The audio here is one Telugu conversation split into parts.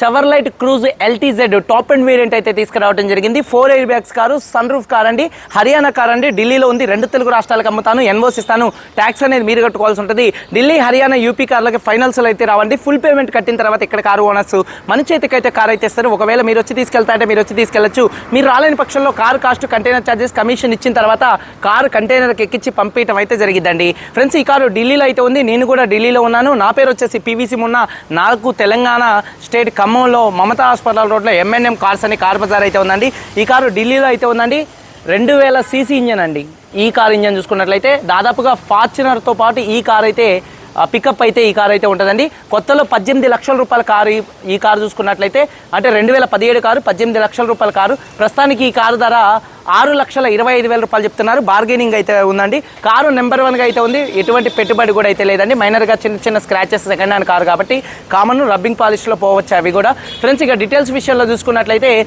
Chevrolet Cruze LTZ top end variant అయితే తీసుకురావడం జరిగింది. Four air bags car sunroof car అండి హర్యానా కార్ అండి. ఢిల్లీలో ఉంది. రెండు తెలుగు రాష్ట్రాలకు అమ్ముతాను. ఎన్వోస్ ఇస్తాను. ట్యాక్స్ అనేది మీరు కట్టుకోవాల్సి ఉంటుంది. ఢిల్లీ హర్యానా యూపీ కార్లకి ఫైనల్స్లో అయితే రావండి. ఫుల్ పేమెంట్ కట్టిన తర్వాత ఇక్కడ కారు ఓనర్స్ మన చేతికి అయితే కార్ అయితే ఇస్తారు. ఒకవేళ మీరు వచ్చి తీసుకెళ్తా అంటే మీరు వచ్చి తీసుకెళ్ళొచ్చు మీరు రాలేని పక్షంలో car cost container charges commission ఇచ్చిన తర్వాత కారు కంటైనర్కి ఎక్కించి పంపించడం అయితే జరిగిద్దండి. ఫ్రెండ్స్ ఈ కారు ఢిల్లీలో అయితే ఉంది. నేను కూడా ఢిల్లీలో ఉన్నాను. నా పేరు వచ్చేసి పీవీసీ మొన్న. నాకు తెలంగాణ స్టేట్ ఖమ్మంలో మమతా హాస్పిటల్ రోడ్లో ఎంఎన్ఎం కార్స్ అని కార్ బజార్ అయితే ఉందండి. ఈ కారు ఢిల్లీలో అయితే ఉందండి. రెండు వేల సీసీ ఇంజన్ అండి. ఈ కార్ ఇంజన్ చూసుకున్నట్లయితే దాదాపుగా ఫార్చునర్తో పాటు ఈ కార్ అయితే పికప్ అయితే ఈ కార్ అయితే ఉంటుందండి. కొత్తలో పద్దెనిమిది లక్షల రూపాయల కారు ఈ- ఈ కారు చూసుకున్నట్లయితే అంటే రెండు వేల పదిహేడు కారు పద్దెనిమిది లక్షల రూపాయల కారు. ప్రస్తుతానికి ఈ కారు ధర ఆరు లక్షల ఇరవై ఐదు వేల రూపాయలు చెప్తున్నారు. బార్గెనింగ్ అయితే ఉందండి. కారు నెంబర్ వన్గా అయితే ఉంది. ఎటువంటి పెట్టుబడి కూడా అయితే లేదండి. మైనర్గా చిన్న చిన్న స్క్రాచెస్ సెకండ్ హ్యాండ్ కారు కాబట్టి కామన్ రబ్బింగ్ పాలిష్లో పోవచ్చు అవి కూడా. ఫ్రెండ్స్ ఇక డీటెయిల్స్ విషయంలో చూసుకున్నట్లయితే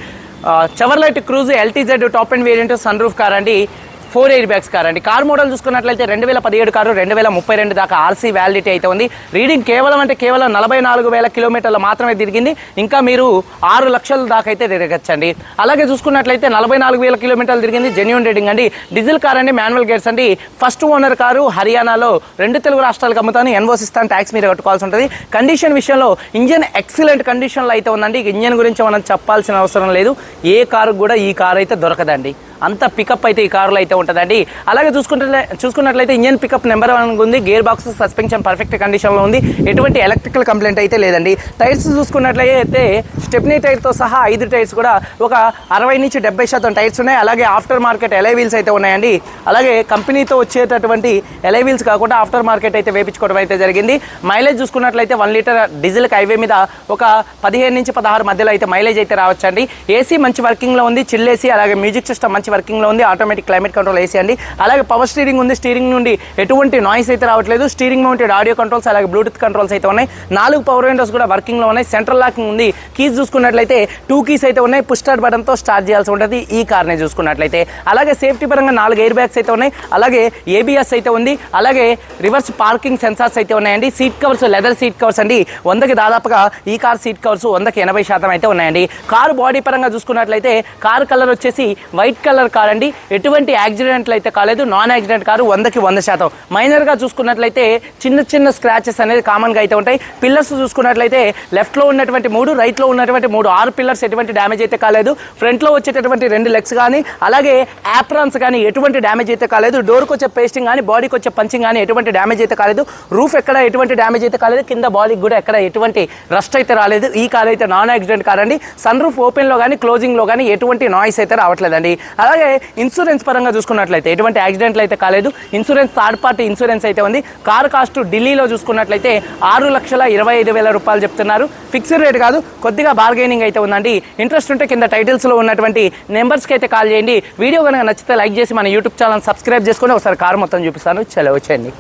Chevrolet Cruze LTZ top end variant sunroof car అండి. ఫోర్ ఎయిర్ బ్యాగ్స్ కార్ అండి. కార్ మోడల్ చూసుకున్నట్లయితే రెండు వేల పదిహేడు కారు రెండు వేల ముప్పై రెండు దాకా ఆర్సీ వ్యాలిడిటీ అయితే ఉంది. రీడింగ్ కేవలం అంటే కేవలం నలభై నాలుగు వేల కిలోమీటర్లు మాత్రమే తిరిగింది. ఇంకా మీరు ఆరు లక్షల దాకా అయితే తిరగచ్చండి. అలాగే చూసుకున్నట్లయితే నలభై నాలుగు వేల కిలోమీటర్లు తిరిగింది జెన్యున్ రీడింగ్ అండి. డీజిల్ కార్ అండి మాన్యువల్ గేర్స్ అండి. ఫస్ట్ ఓనర్ కారు హర్యానాలో రెండు తెలుగు రాష్ట్రాలకు అమ్ముతాను. ఎన్వోస్ ఇస్తాను ట్యాక్స్ మీరు కట్టుకోవాల్సి ఉంటుంది. కండిషన్ విషయంలో ఇంజన్ ఎక్సలెంట్ కండిషన్లో అయితే ఉందండి. ఇంజన్ గురించి మనం చెప్పాల్సిన అవసరం లేదు. ఏ కారు కూడా ఈ కారు అయితే దొరకదండి. అంత పికప్ అయితే ఈ కారులో అయితే ఉంటుందండి. అలాగే చూసుకుంటే చూసుకున్నట్లయితే ఇంజన్ పికప్ నెంబర్ వన్ ఉంది. గేర్ బాక్స్ సస్పెన్షన్ పర్ఫెక్ట్ కండిషన్లో ఉంది. ఎటువంటి ఎలక్ట్రికల్ కంప్లైంట్ అయితే లేదండి. టైర్స్ చూసుకున్నట్లయితే స్టెప్నీ టైర్తో సహా ఐదు టైర్స్ కూడా ఒక అరవై నుంచి డెబ్బై శాతం టైర్స్ ఉన్నాయి. అలాగే ఆఫ్టర్ మార్కెట్ ఎలై వీల్స్ అయితే ఉన్నాయండి. అలాగే కంపెనీతో వచ్చేటటువంటి ఎలై వీల్స్ కాకుండా ఆఫ్టర్ మార్కెట్ అయితే వేపించుకోవడం అయితే జరిగింది. మైలేజ్ చూసుకున్నట్లయితే వన్ లీటర్ డీజిల్కి హైవే మీద ఒక పదిహేను నుంచి పదహారు మధ్యలో అయితే మైలేజ్ అయితే రావచ్చండి. ఏసీ మంచి వర్కింగ్లో ఉంది. చిల్లేసి అలాగే మ్యూజిక్ సిస్టమ్ మంచి వర్కింగ్లో ఉంది. ఆటోమేటిక్ క్లైమేట్ కంట్రోల్ ఏసీ అండి. అలాగే పవర్ స్టీరింగ్ ఉంది. స్టీరింగ్ నుండి ఎటువంటి నాయిస్ అయితే రావట్లేదు. స్టీరింగ్ మౌంటెడ్ ఆడియో కంట్రోల్స్ అలాగే బ్లూటూత్ కంట్రోల్స్ అయితే ఉన్నాయి. నాలుగు పవర్ విండోస్ కూడా వర్కింగ్లో ఉన్నాయి. సెంట్రల్ లాకింగ్ ఉంది. కీస్ చూసుకున్నట్లయితే టూ కీస్ అయితే ఉన్నాయి. పుష్ స్టార్ట్ బటన్తో స్టార్ట్ చేయాల్సి ఉంటుంది. ఈ కార్నే చూసుకున్నట్లయితే. అలాగే సేఫ్టీ పరంగా నాలుగు ఎయిర్ బ్యాగ్స్ అయితే ఉన్నాయి. అలాగే ఏబిఎస్ అయితే ఉంది. అలాగే రివర్స్ పార్కింగ్ సెన్సార్స్ అయితే ఉన్నాయండి. Seat covers leather seat covers అండి. వందకి దాదాపుగా ఈ కార్ సీట్ కవర్స్ వందకి ఎనభై శాతం అయితే ఉన్నాయండి. కారు బాడీ పరంగా చూసుకున్నట్లయితే కారు కలర్ వచ్చేసి వైట్ కలర్ కార్ అండి ఎటువంటి యాక్సిడెంట్లు అయితే కాలేదు. నాన్ యాక్సిడెంట్ కారు వందకి వంద శాతం. మైనర్గా చూసుకున్నట్లయితే చిన్న చిన్న స్క్రాచెస్ అనేది కామన్గా అయితే ఉంటాయి. పిల్లర్స్ చూసుకున్నట్లయితే లెఫ్ట్లో ఉన్నటువంటి మూడు రైట్లో ఉన్నటువంటి మూడు ఆరు పిల్లర్స్ ఎటువంటి డ్యామేజ్ అయితే కాలేదు. ఫ్రంట్లో వచ్చేటటువంటి రెండు లెగ్స్ కానీ అలాగే యాప్రాన్స్ కానీ ఎటువంటి డ్యామేజ్ అయితే కాలేదు. డోర్కి వచ్చే పేస్టింగ్ కానీ బాడీకి వచ్చే పంచింగ్ కానీ ఎటువంటి డ్యామేజ్ అయితే కాలేదు. రూఫ్ ఎక్కడ ఎటువంటి డ్యామేజ్ అయితే కాలేదు. కింద బాడీకి కూడా ఎక్కడ ఎటువంటి రస్ట్ అయితే రాలేదు. ఈ కార్ అయితే నాన్ యాక్సిడెంట్ కార్ అండి సన్ రూఫ్ ఓపెన్లో కానీ క్లోజింగ్లో కానీ ఎటువంటి నాయిస్ అయితే రావట్లేదండి. అలాగే ఇన్సూరెన్స్ పరంగా చూసుకున్నట్లయితే ఎటువంటి యాక్సిడెంట్లు అయితే కాలేదు. ఇన్సూరెన్స్ థర్డ్ పార్టీ ఇన్సూరెన్స్ అయితే ఉంది. కార్ కాస్ట్ ఢిల్లీలో చూసుకున్నట్లయితే ఆరు లక్షల ఇరవై ఐదు వేల రూపాయలు చెప్తున్నారు. ఫిక్స్డ్ రేట్ కాదు కొద్దిగా బార్గెనింగ్ అయితే ఉందండి. ఇంట్రెస్ట్ ఉంటే కింద టైటిల్స్లో ఉన్నటువంటి నెంబర్స్కి అయితే కాల్ చేయండి. వీడియో కనుక నచ్చితే లైక్ చేసి మన యూట్యూబ్ ఛానల్ సబ్స్క్రైబ్ చేసుకొని ఒకసారి కారు మొత్తం చూపిస్తాను. చలో వచ్చేయండి.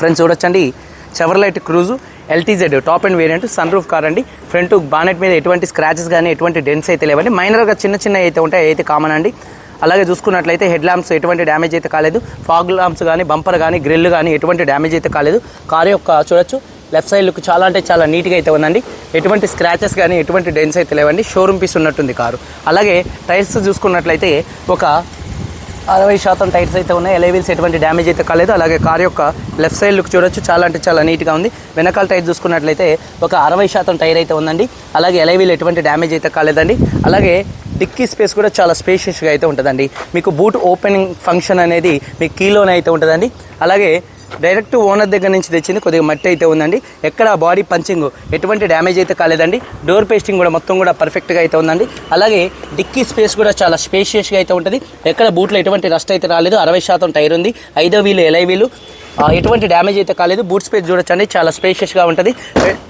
ఫ్రెండ్స్ చూడొచ్చండి. Chevrolet Cruze LTZ top end variant sunroof car అండి. ఫ్రంట్ బానెట్ మీద ఎటువంటి స్క్రాచెస్ కానీ ఎటువంటి డెన్స్ అయితే లేవండి. మైనర్గా చిన్న చిన్న అయితే ఉంటాయి అయితే కామన్ అండి. అలాగే చూసుకున్నట్లయితే హెడ్ ల్యాంప్స్ ఎటువంటి డ్యామేజ్ అయితే కాలేదు. ఫాగ్ ల్యాంప్స్ కానీ బంపర్ కానీ గ్రిల్ కానీ ఎటువంటి డ్యామేజ్ అయితే కాలేదు. కారు యొక్క చూడొచ్చు లెఫ్ట్ సైడ్ లుక్ చాలా అంటే చాలా నీట్గా అయితే ఉందండి. ఎటువంటి స్క్రాచెస్ కానీ ఎటువంటి డెన్స్ అయితే లేవండి. షోరూమ్ పీస్ ఉన్నట్టుంది కారు. అలాగే టైర్స్ చూసుకున్నట్లయితే ఒక అరవై శాతం టైర్స్ అయితే ఉన్నాయి. ఎలైవీల్స్ ఎటువంటి డ్యామేజ్ అయితే కాలేదు. అలాగే కార్ యొక్క లెఫ్ట్ సైడ్ లుక్ చూడొచ్చు. చాలా అంటే చాలా నీట్గా ఉంది. వెనకాల టైర్ చూసుకున్నట్లయితే ఒక అరవై శాతం టైర్ అయితే ఉందండి. అలాగే ఎలైవీల్ ఎటువంటి డ్యామేజ్ అయితే కాలేదండి. అలాగే డిక్కీ స్పేస్ కూడా చాలా స్పేషియస్గా అయితే ఉంటుందండి. మీకు బూట్ ఓపెనింగ్ ఫంక్షన్ అనేది మీకు కీలోనే అయితే ఉంటుందండి. అలాగే డైరెక్ట్ ఓనర్ దగ్గర నుంచి తెచ్చింది కొద్దిగా మట్టి అయితే ఉందండి. ఎక్కడ బాడీ పంచింగ్ ఎటువంటి డ్యామేజ్ అయితే కాలేదండి. డోర్ పేస్టింగ్ కూడా మొత్తం కూడా పర్ఫెక్ట్గా అయితే ఉందండి. అలాగే డిక్కీ స్పేస్ కూడా చాలా స్పేషియస్గా అయితే ఉంటుంది. ఎక్కడ బూట్లో ఎటువంటి రస్ట్ అయితే రాలేదు. అరవై శాతం టైర్ ఉంది. ఐదో వీలు ఎలై వీలు. ఎటువంటి డ్యామేజ్ అయితే కాలేదు. బూట్ స్పేస్ చూడొచ్చండి చాలా స్పేషియస్గా ఉంటుంది.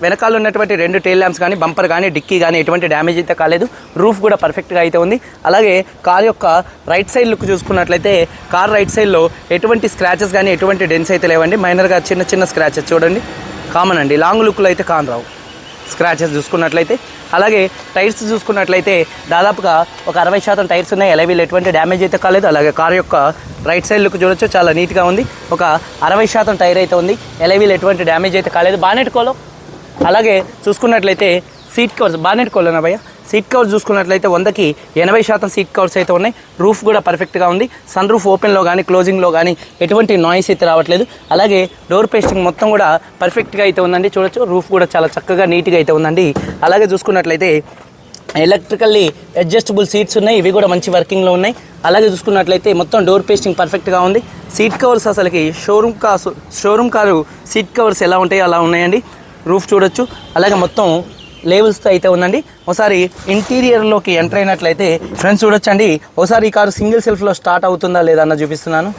వెనకాల ఉన్నటువంటి రెండు టైల్ ల్యాంప్స్ కానీ బంపర్ కానీ డిక్కీ కానీ ఎటువంటి డ్యామేజ్ అయితే కాలేదు. రూఫ్ కూడా పర్ఫెక్ట్గా అయితే ఉంది. అలాగే కార్ యొక్క రైట్ సైడ్ లుక్ చూసుకున్నట్లయితే కార్ రైట్ సైడ్లో ఎటువంటి స్క్రాచెస్ కానీ ఎటువంటి డెన్స్ అయితే లేవండి. మైనర్గా చిన్న చిన్న స్క్రాచెస్ చూడండి. కామన్ అండి. లాంగ్ లుక్లో అయితే కాన్ రావు. స్క్రాచెస్ చూసుకున్నట్లయితే. అలాగే టైర్స్ చూసుకున్నట్లయితే దాదాపుగా ఒక అరవై శాతం టైర్స్ ఉన్నాయి. ఎలవీలు ఎటువంటి డ్యామేజ్ అయితే కాలేదు. అలాగే కార్ యొక్క రైట్ సైడ్ లుక్ చూడొచ్చు చాలా నీట్గా ఉంది. ఒక అరవై శాతం టైర్ అయితే ఉంది. ఎలవీలు ఎటువంటి డ్యామేజ్ అయితే కాలేదు. బానెట్ కోలో. అలాగే చూసుకున్నట్లయితే సీట్ కవర్స్ బానెట్ కోలోనా భయ్య? సీట్ కవర్స్ చూసుకున్నట్లయితే వందకి ఎనభై శాతం సీట్ కవర్స్ అయితే ఉన్నాయి. రూఫ్ కూడా పర్ఫెక్ట్గా ఉంది. సన్ రూఫ్ ఓపెన్లో కానీ క్లోజింగ్లో కానీ ఎటువంటి నాయిస్ అయితే రావట్లేదు. అలాగే డోర్ పేస్టింగ్ మొత్తం కూడా పర్ఫెక్ట్గా అయితే ఉందండి. చూడొచ్చు రూఫ్ కూడా చాలా చక్కగా నీట్గా అయితే ఉందండి. అలాగే చూసుకున్నట్లయితే ఎలక్ట్రికల్లీ అడ్జస్టబుల్ సీట్స్ ఉన్నాయి. ఇవి కూడా మంచి వర్కింగ్లో ఉన్నాయి. అలాగే చూసుకున్నట్లయితే మొత్తం డోర్ పేస్టింగ్ పర్ఫెక్ట్గా ఉంది. సీట్ కవర్స్ అసలుకి షోరూమ్ కాసు షోరూమ్ కారు సీట్ కవర్స్ ఎలా ఉంటాయో అలా ఉన్నాయండి. రూఫ్ చూడొచ్చు. అలాగే మొత్తం లేబుల్స్తో అయితే ఉందండి. ఒకసారి ఇంటీరియర్లోకి ఎంటర్ అయినట్లయితే ఫ్రెండ్స్ చూడొచ్చండి. ఒకసారి ఈ కారు సింగిల్ సెల్ఫ్లో స్టార్ట్ అవుతుందా లేదా అన్న చూపిస్తున్నాను.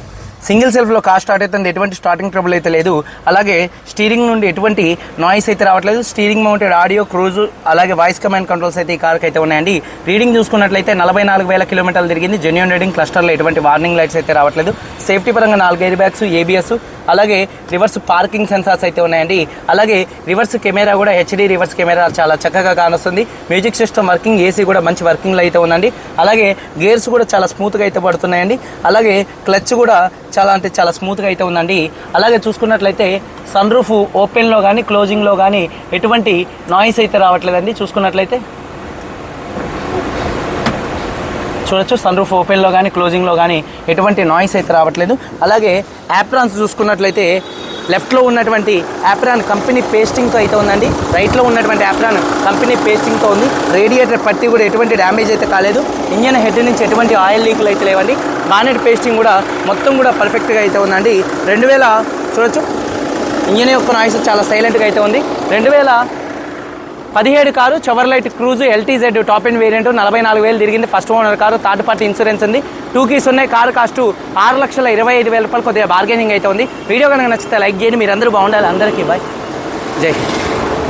సింగిల్ సెల్ఫ్లో కార్ స్టార్ట్ అవుతుంది ఎటువంటి స్టార్టింగ్ ట్రబుల్ అయితే లేదు. అలాగే స్టీరింగ్ నుండి ఎటువంటి నాయిస్ అయితే రావట్లేదు. స్టీరింగ్ మౌంటెడ్ ఆడియో క్రూజ్ అలాగే వాయిస్ కమాండ్ కంట్రోల్స్ అయితే ఈ కార్కి అయితే ఉన్నాయండి. రీడింగ్ చూసుకున్నట్లయితే నలభై నాలుగు వేల కిలోమీటర్లు తిరిగింది. జెన్యున్ రీడింగ్ క్లస్టర్లో ఎటువంటి వార్నింగ్ లైట్స్ అయితే రావట్లేదు. సేఫ్టీ పరంగా నాలుగు ఎయిర్ బ్యాగ్స్ ఏబిఎస్ అలాగే రివర్స్ పార్కింగ్ సెన్సార్స్ అయితే ఉన్నాయండి. అలాగే రివర్స్ కెమెరా కూడా హెచ్డి రివర్స్ కెమెరా చాలా చక్కగా కానొస్తుంది. మ్యూజిక్ సిస్టమ్ వర్కింగ్ ఏసీ కూడా మంచి వర్కింగ్లో అయితే ఉందండి. అలాగే గేర్స్ కూడా చాలా స్మూత్గా అయితే పడుతున్నాయండి. అలాగే క్లచ్ కూడా చాలా అంటే చాలా స్మూత్గా అయితే ఉందండి. అలాగే చూసుకున్నట్లయితే సన్ రూఫ్ ఓపెన్లో కానీ క్లోజింగ్లో కానీ ఎటువంటి నాయిస్ అయితే రావట్లేదండి. చూసుకున్నట్లయితే చూడొచ్చు. సన్ రూఫ్ ఓపెన్లో కానీ క్లోజింగ్లో కానీ ఎటువంటి నాయిస్ అయితే రావట్లేదు. అలాగే యాప్రాన్స్ చూసుకున్నట్లయితే లెఫ్ట్లో ఉన్నటువంటి యాప్రాన్ కంపెనీ పేస్టింగ్తో అయితే ఉందండి. రైట్లో ఉన్నటువంటి యాప్రాన్ కంపెనీ పేస్టింగ్తో ఉంది. రేడియేటర్ పట్టి కూడా ఎటువంటి డ్యామేజ్ అయితే కాలేదు. ఇంజన్ హెడ్ నుంచి ఎటువంటి ఆయిల్ లీకులు అయితే లేవండి. బానెట్ పేస్టింగ్ కూడా మొత్తం కూడా పర్ఫెక్ట్గా అయితే ఉందండి. రెండు వేల చూడొచ్చు. ఇంజన్ యొక్క నాయిస్ చాలా సైలెంట్గా అయితే ఉంది. రెండు వేల పదిహేడు car Chevrolet Cruze LTZ top end variant నలభై నాలుగు వేలు తిరిగింది. First owner car third party insurance ఉంది. టూ కీస్ ఉన్నాయి. కారు కాస్ట్ ఆరు లక్షల ఇరవై ఐదు వేల రూపాయలు కొద్దిగా బార్గెనింగ్ అయితే ఉంది. వీడియో కనుక నచ్చితే లైక్ చేయండి. మీరు అందరూ బాగుండాలి. అందరికీ బాయ్ జై హింద్.